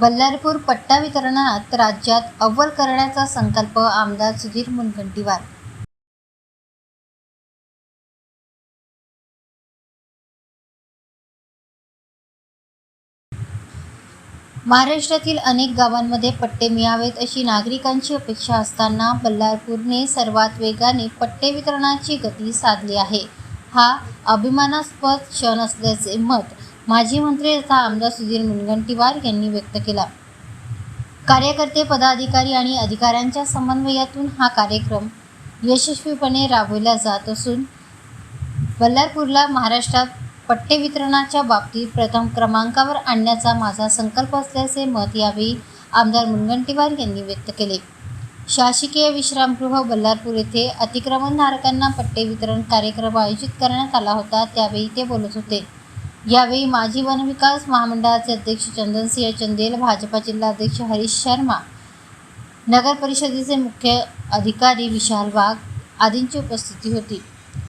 बल्लारपूर पट्टा वितरणात राज्यात अव्वल करण्याचा संकल्प आमदार सुधीर मुनगंटीवार. महाराष्ट्रातील अनेक गावांमध्ये पट्टे मिळावेत अशी नागरिकांची अपेक्षा असताना बल्लारपूरने सर्वात वेगाने पट्टे वितरणाची गती साधली आहे. हा अभिमानास्पद क्षण असल्याचे मत माजी मंत्री तथा आमदार सुधीर मुनगंटीवार यांनी व्यक्त केला. कार्यकर्ते पदाधिकारी आणि अधिकाऱ्यांच्या समन्वयातून हा कार्यक्रम यशस्वीपणे राबवला जात असून बल्लारपूरला महाराष्ट्रात पट्टे वितरणाच्या बाबतीत प्रथम क्रमांकावर आणण्याचा माझा संकल्प असल्याचे मत यावेळी आमदार मुनगंटीवार यांनी व्यक्त केले. शासकीय विश्रामगृह बल्लारपूर येथे अतिक्रमणधारकांना पट्टे वितरण कार्यक्रम आयोजित करण्यात आला होता त्यावेळी ते बोलत होते. यावेळी माजी वनविकास महामंडळाचे अध्यक्ष चंदनसिंह चंदेल भाजपा जिल्हाध्यक्ष हरीश शर्मा नगर परिषदेचे मुख्य अधिकारी विशाल वाघ आदींची उपस्थिती होती.